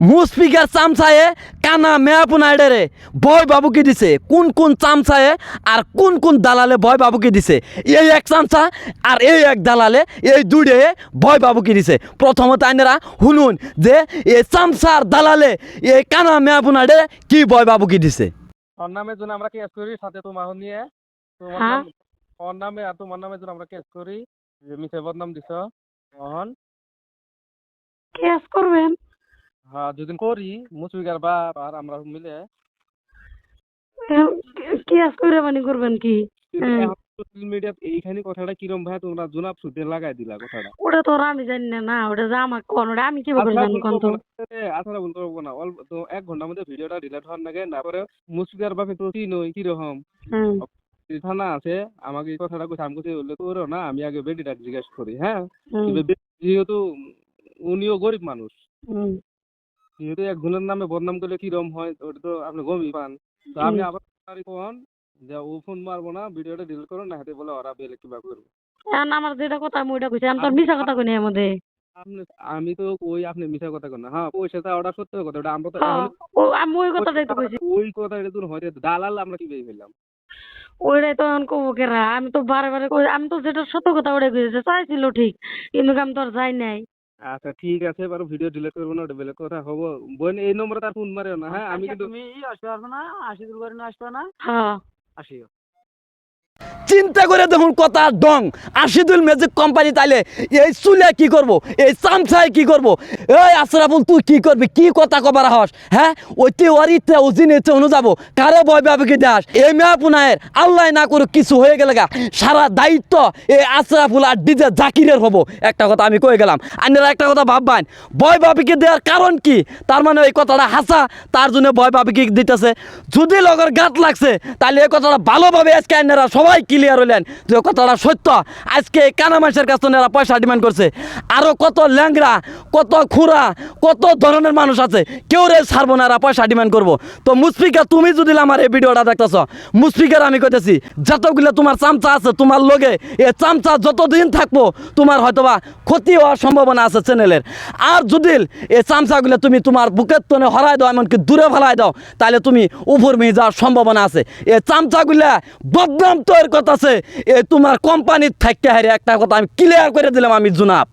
মুসপিকার চামচায়ে কানা মেয়াপুনাইডে রে বয় বাবুকে দিছে। কোন কোন চামচায়ে আর কোন কোন দালালে বয় বাবুকে দিছে। এই এক চামচা আর এই এক দালালে এই দুইডে বয় বাবুকে দিছে। প্রথমত আইনেরা শুনুন যে এই চামচার দালালে এই কানা মেয়াপুনাইডে কি বয় বাবুকে দিছে। ওর নামের জন্য আমরা কেস করি সাথে তোমার নিয়ে। তোমার হ্যাঁ? ওর নামে আর তোমার নামের জন্য আমরা কেস করি। যে বদনাম দিছ অহন কেস করবেন? হ্যাঁ যদি করি মুসবিকার বাপ আর আমরা মিলে কেস করে মানে করবেন কি? সোশ্যাল মিডিয়াত এইখানে কথাটা কিরম ভাই? তোমরা জোনাব সুতে লাগাই দিলা কথাটা। ওটা তো আমি জানি না না ওটা যে আমার কোন ওটা আমি কীভাবে আচ্ছা, জানি কোন তো? না, আচ্ছা ভুল করব না। অল্প তো এক ঘণ্টার মধ্যে ভিডিওটা ডিলিট হওয়ার নাগে তারপরে মুসবিকার বাপে তো কি নই কীরকম? হুম। থানা আছে আমাকে এই কথাটা কইছে আমি কইছি বললে তোরও না আমি আগে বেটিটা জিজ্ঞেস করি হ্যাঁ? যেহেতু উনিও গরিব মানুষ। যেহেতু একজনের নামে বদনাম করলে কিরম হয় ওটা তো আপনি গমই পান। তো আপনি আবার কোন যে ও ফোন মারবো না ভিডিওটা ডিলিট করো না হাতে বলে ওরা বেলে কিবা করব। এখন আমার যেটা কথা আমি ওইটা কইছি আমি তো মিছা কথা কই নাই আমাদের আপনি আমি তো ওই আপনি মিথ্যা কথা কন না। হ্যাঁ পয়সাটা ওটা সত্য কথা ওটা আমরা তো হ্যাঁ, ও আমি ওই কথাটাই তো কইছি। ওই কথা এটা তো হয়তো দালাল আমরা কি পেয়ে ফেললাম। ওইটাই তো এখন কবো কেরা আমি তো বারে বারে কই আমি তো যেটা সত্য কথা ওটাই কইছি চাইছিল ঠিক কিন্তু আমি তো আর যাই নাই। আচ্ছা ঠিক আছে বাৰু ভিডিঅ' ডিলিট কৰিব নোৱাৰো বেলেগ কথা হ'ব। বোন এই নম্বৰত আৰু ফোন মাৰিব না হ্যাঁ আমি কিন্তু তুমি পারবে না আশি দূর করে আসবে না? আছিও আসিও চিন্তা করে দেখুন কথা ডং। আশিদুল ম্যাজিক কোম্পানি তাইলে এই চুলে কি করব? এই চামচায় কি করব? এই আশরাফুল তুই কি করবি? কি কথা কবার হস? হ্যাঁ? ওইতে ওরিতে ওজিন এতে অনু যাব। কারে বয় ভাবে দাস এই মেয়া পুনায়ের, আল্লাহ না করুক, কিছু হয়ে গেলে গা। সারা দায়িত্ব এই আশরাফুল আর ডিজে জাকিরের হব। একটা কথা আমি কয়ে গেলাম। আইনের একটা কথা ভাববান। বয় ভাবিকে দেওয়ার কারণ কি? তার মানে এই কথাটা হাসা। তার জন্য ভয় ভাবিকে দিতেছে? যদি লগর গাত লাগছে তাহলে এই কথাটা ভালোভাবে আজকে আইনেরা সবাই ক্লিয়ার হইলেন যে কথাটা সত্য। আজকে এই কানা কাছে এরা পয়সা ডিমান্ড করছে। আরও কত ল্যাংরা কত খুরা, কত ধরনের মানুষ আছে, কেউ রে ছাড়বো না, এরা পয়সা ডিমান্ড করব। তো মুসফিকা তুমি যদি আমার এই ভিডিওটা দেখতেছ মুসফিকার আমি কইতেছি, যতগুলো তোমার চামচা আছে, তোমার লগে, এ চামচা যতদিন থাকব, তোমার হয়তোবা ক্ষতি হওয়ার সম্ভাবনা আছে চ্যানেলের আর যদি এই চামচাগুলো তুমি তোমার বুকের তনে হরাই দাও, এমনকি দূরে ফেলাই দাও, তাহলে তুমি উপর মেয়ে যাওয়ার সম্ভাবনা আছে। এই চামচাগুলা বদনাম তৈরি কথা আছে এ তোমার কোম্পানির থাকতে হারে একটা কথা আমি ক্লিয়ার করে দিলাম আমি জুনাব।